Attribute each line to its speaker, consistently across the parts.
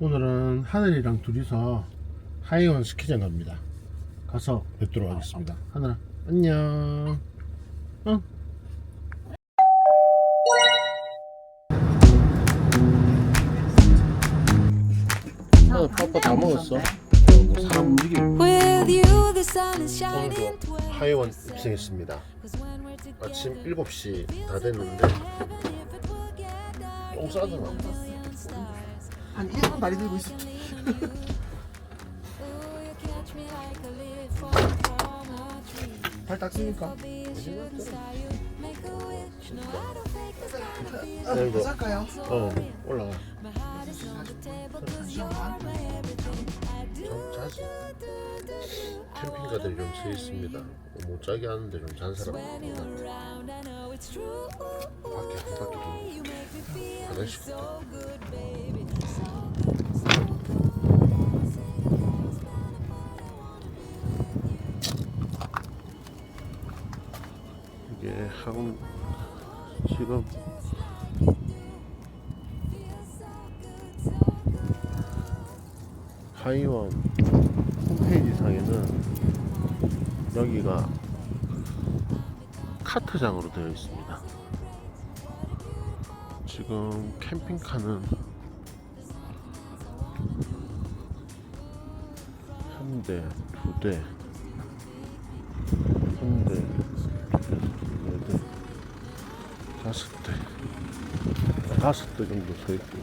Speaker 1: 오늘은 하늘이랑 둘이서 하이원 스키장 갑니다. 가서 뵙도록 하겠습니다. 하늘아, 안녕. 응? 아, 파파 다 먹었어. 뭐 사람 움직임. 오늘도 하이원 입성했습니다. 아침 7시 다 됐는데 똥 싸더라.
Speaker 2: 한 1분 다리 들고 있었 발 닦습니까?
Speaker 1: 내일도
Speaker 2: 할까요?
Speaker 1: 어 올라가. 자지. 캠핑카들이 좀 서 있습니다. 못 자게 하는데 좀 잔 사람. 밖에 한 바퀴 돌고 화장실 갔다. 이게 학원 지금 하이원 홈페이지 상에는 여기가 카트장으로 되어 있습니다. 지금 캠핑카는 한 대, 두 대, 한 대, 네 대, 다섯 대, 다섯 대 정도 서 있고.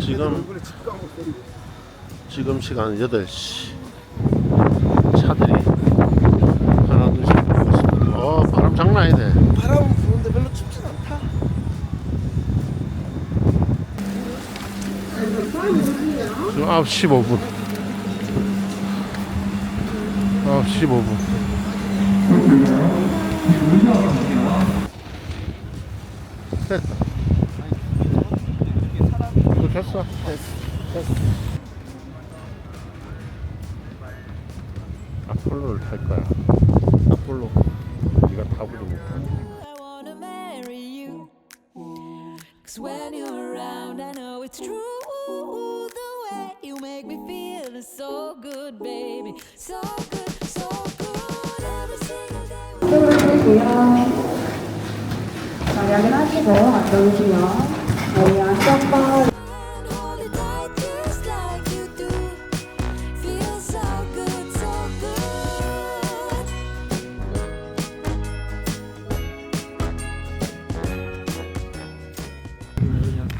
Speaker 1: 지금. 지금 시간 8시. 차들이 하나 둘씩 어 바람 장난 아니네
Speaker 2: 바람은 부는데 별로 춥진 않다.
Speaker 1: 지금 9시 15분 9시 15분 됐다 또 됐어 됐어 아폴로를 탈 거야 아폴로 네가
Speaker 3: wanna marry you. Cause when you're around, I know it's true. You make me feel so good, baby. So good, so good. Every single day.
Speaker 4: 고요
Speaker 3: Hold tight just like you do. Feels so good, so good.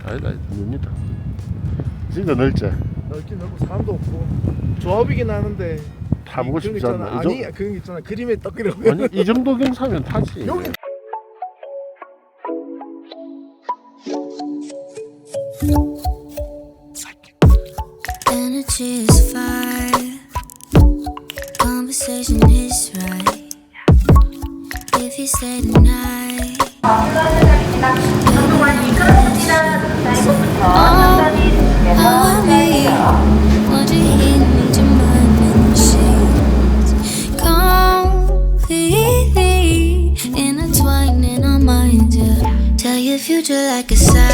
Speaker 1: 아니다 뭡니다 진짜 넓지
Speaker 2: 넓긴 넓고 사람도 없고 조합이긴 하는데.
Speaker 1: 타보고
Speaker 2: 그런 거
Speaker 1: 싶지 않나
Speaker 2: 있잖아.
Speaker 1: 이 정-
Speaker 2: 아니 그런 거 있잖아. 그림에 떡이라고.
Speaker 1: 아니 이 정도 경사면 타지
Speaker 2: 여기
Speaker 5: Energy is fire. Conversation is right. If you stay tonight. the future like a sign.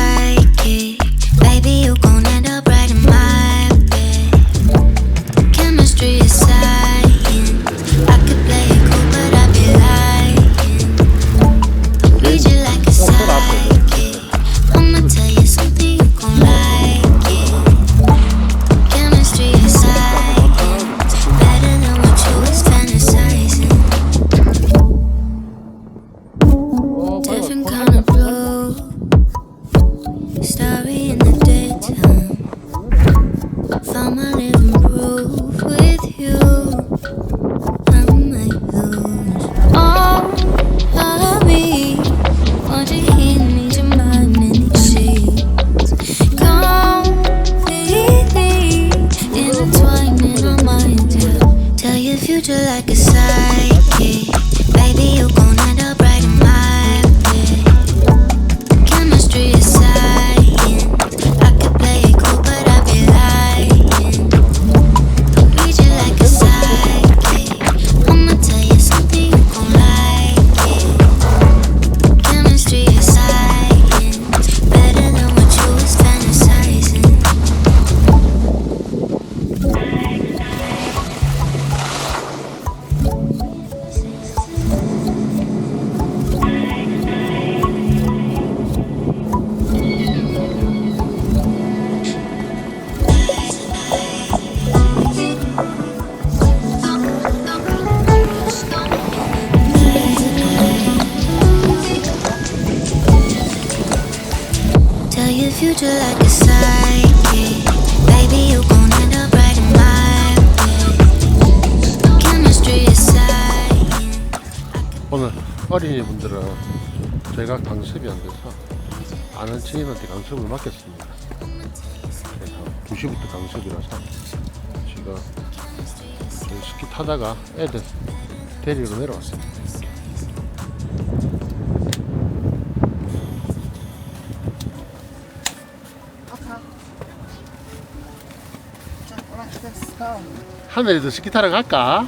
Speaker 1: 오늘 어린이분들은 제가 강습이 안 돼서 아는 지인한테 강습을 맡겼습니다. 그래서 2시부터 강습이라서 지금 스키 타다가 애들 데리러 내려왔습니다. 하늘이도 스키 타러 갈까?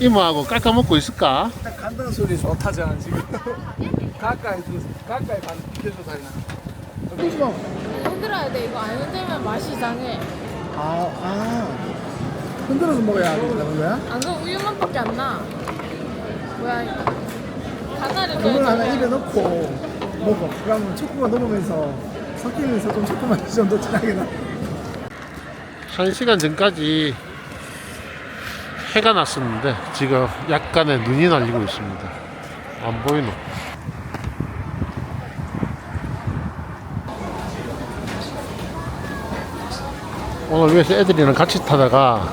Speaker 1: 이모하고 깎아먹고 있을까?
Speaker 2: 딱 간다는 소리 좋다잖아 지금 가까이 서 가까이 간 비켜줘 다니나 흔들지 마
Speaker 6: 흔들어야 돼. 이거 안 흔들면 맛이 이상해.
Speaker 2: 아, 아. 흔들어서 먹어야 된다는 거야?
Speaker 6: 안 그럼 우유맛밖에 안 나. 뭐야 이거. 가나를
Speaker 2: 그걸 하나 입에 넣고 먹어 그러면 초코가 녹으면서 섞이면서 좀 초코 맛이 좀 더 진하게
Speaker 1: 나한 시간 전까지 해가 났었는데 지금 약간의 눈이 날리고 있습니다. 안 보이노? 오늘 위에서 애들이랑 같이 타다가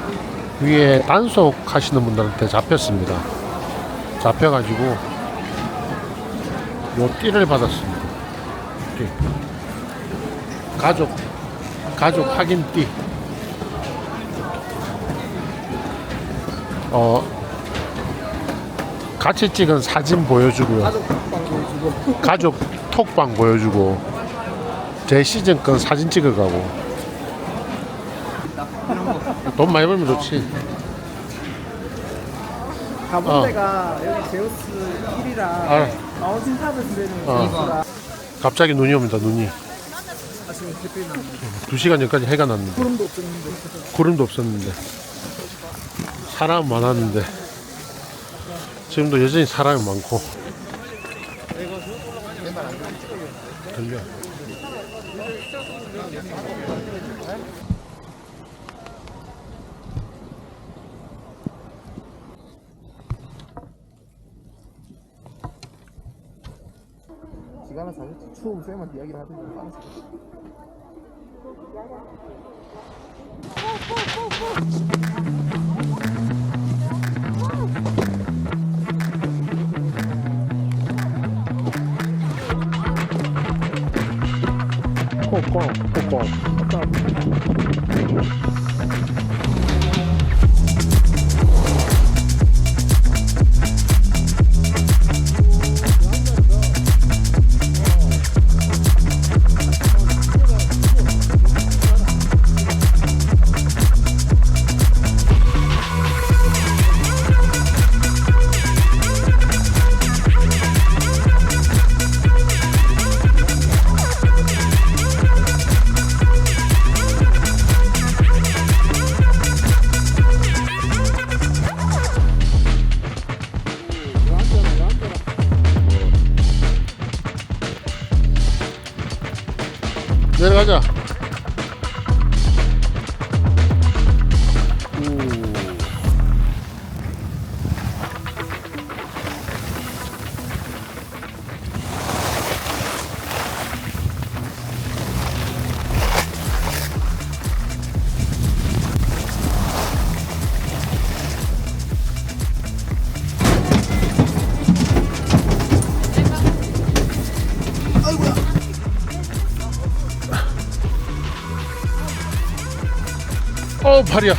Speaker 1: 위에 단속 하시는 분들한테 잡혔습니다. 잡혀가지고 요 띠를 받았습니다. 띠. 가족 가족 확인 띠. 어 같이 찍은 사진 보여주고요.
Speaker 2: 가족
Speaker 1: 톡방 보여주고 제 시즌 건 사진 찍어가고 돈 많이 벌면 좋지.
Speaker 2: 가본
Speaker 1: 어.
Speaker 2: 데가 여기 제우스 1이랑
Speaker 1: 아,
Speaker 2: 마운틴 탑에서 내는
Speaker 1: 어.
Speaker 2: 제우스가
Speaker 1: 갑자기 눈이 옵니다. 눈이
Speaker 2: 아침에 햇빛 나는
Speaker 1: 두 시간 전까지 해가 났는데
Speaker 2: 구름도 없었는데
Speaker 1: 구름도 없었는데 사람 많았는데 지금도 여전히 사람이 많고. 들려.
Speaker 2: 사실 추움 쌤한테 이야기를 하던데
Speaker 1: 코 코코 어 발이야.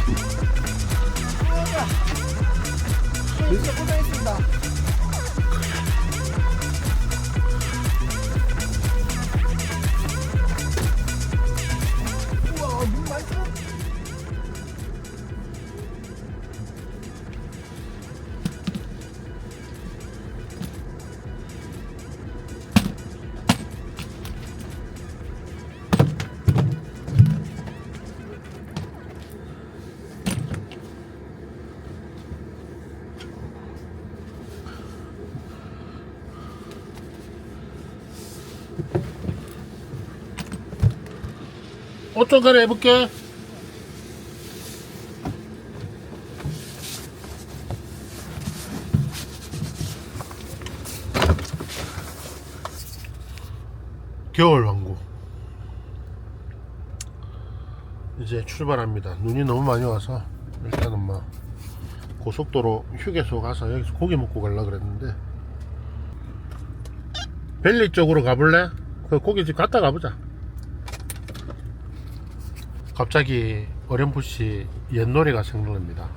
Speaker 2: 우와, 눈 많이
Speaker 1: 5초 가래 해볼게. 겨울 왕국 이제 출발합니다 눈이 너무 많이 와서 일단은 막 고속도로 휴게소 가서 여기서 고기 먹고 갈라 그랬는데 벨리 쪽으로 가볼래? 그 고깃집 갔다 가보자 갑자기 어렴풋이 옛 노래가 생각납니다.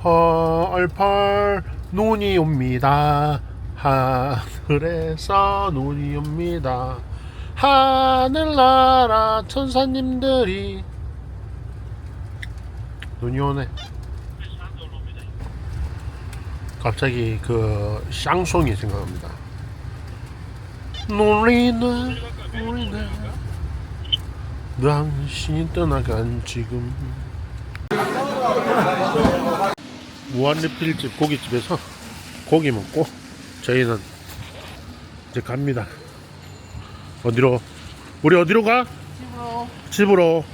Speaker 1: 펄펄 눈이 옵니다. 하늘에서 눈이 옵니다. 하늘나라 천사님들이 눈이 오네. 갑자기 그 샹송이 생각납니다. 놀리는 놀리는 당신이 떠나간 지금 무한리필집 고깃집에서 고기 먹고 저희는 이제 갑니다. 어디로? 우리 어디로 가? 집으로. 집으로.